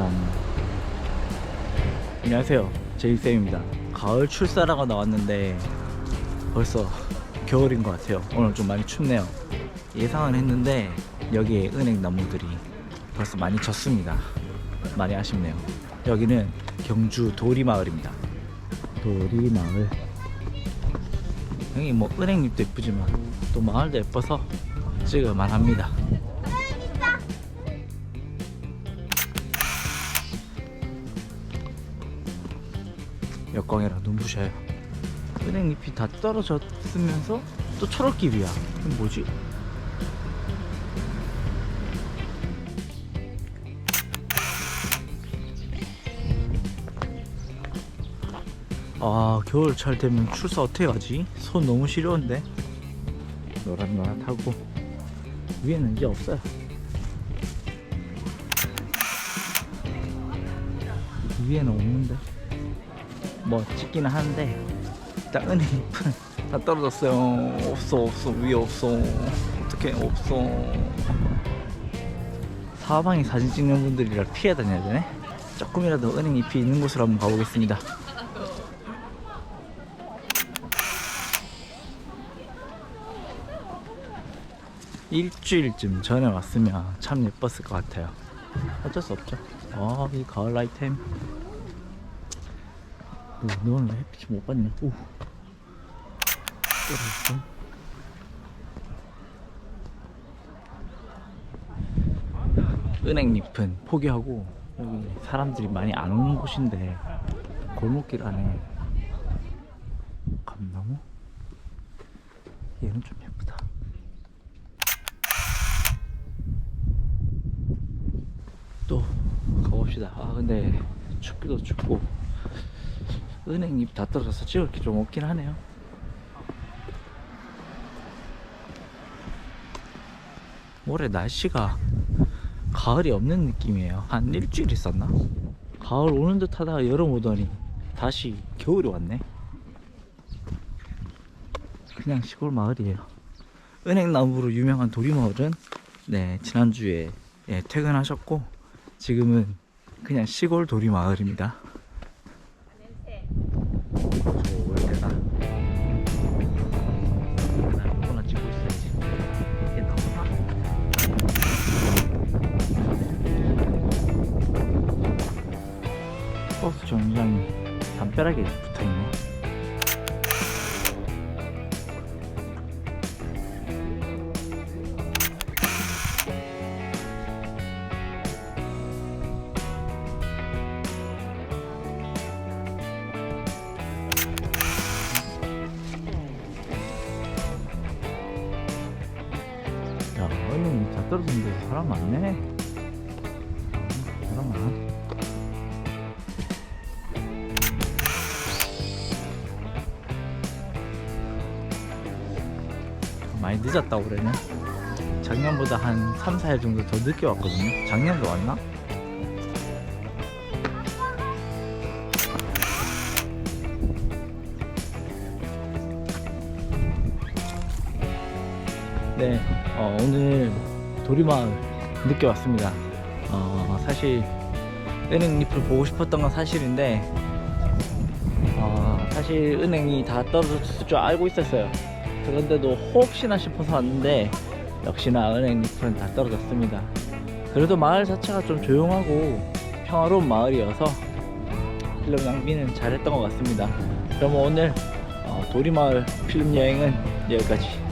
짠. 안녕하세요. 제이쌤입니다. 가을 출사라고 나왔는데 벌써 겨울인 것 같아요. 오늘 좀 많이 춥네요. 예상은 했는데 여기에 은행 나무들이 벌써 많이 졌습니다. 많이 아쉽네요. 여기는 경주 도리마을입니다. 도리마을. 여기 뭐 은행잎도 예쁘지만 또 마을도 예뻐서 찍을만 합니다. 역광이라 눈부셔요. 은행잎이 다 떨어졌으면서 또 초록잎이야. 이건 뭐지? 아 겨울 잘 되면 출사 어떻게 가지? 손 너무 시려운데 노릇노릇하고 위에는 이제 없어요 위에는 없는데 뭐 찍기는 하는데 일단 은행잎은 다 떨어졌어요 없어 없어 위에 없어 어떻게 없어 사방에 사진 찍는 분들이라 피해 다녀야 되네 조금이라도 은행잎이 있는 곳으로 한번 가보겠습니다 일주일쯤 전에 왔으면 참 예뻤을 것 같아요. 어쩔 수 없죠. 아, 이 가을 아이템. 오, 너는 왜 햇빛이 못 봤냐? 오. 떨어졌어. 은행잎은 포기하고 여기 사람들이 많이 안 오는 곳인데 골목길 안에 감나무? 얘는 좀 예쁘다. 또 가봅시다. 아 근데 춥기도 춥고 은행잎 다 떨어져서 찍을 게 좀 없긴 하네요. 올해 날씨가 가을이 없는 느낌이에요. 한 일주일 있었나? 가을 오는 듯 하다가 여름 오더니 다시 겨울이 왔네. 그냥 시골 마을이에요. 은행나무로 유명한 도리마을은 네 지난주에 예, 퇴근하셨고 지금은 그냥 시골 도리마을입니다. 버스 정류장이 담벼락에 붙어있네. 야, 얼른 다 떨어졌는데 사람 많네. 많이 늦었다고 그러네. 작년보다 한 3, 4일 정도 더 늦게 왔거든요. 작년도 왔나? 네, 어, 오늘 도리마을 늦게 왔습니다. 어, 사실 은행잎을 보고 싶었던 건 사실인데 어, 사실 은행이 다 떨어졌을 줄 알고 있었어요. 그런데도 혹시나 싶어서 왔는데 역시나 은행잎은 다 떨어졌습니다. 그래도 마을 자체가 좀 조용하고 평화로운 마을이어서 필름 낭비는 잘했던 것 같습니다. 그럼 오늘 어, 도리마을 필름 여행은 여기까지.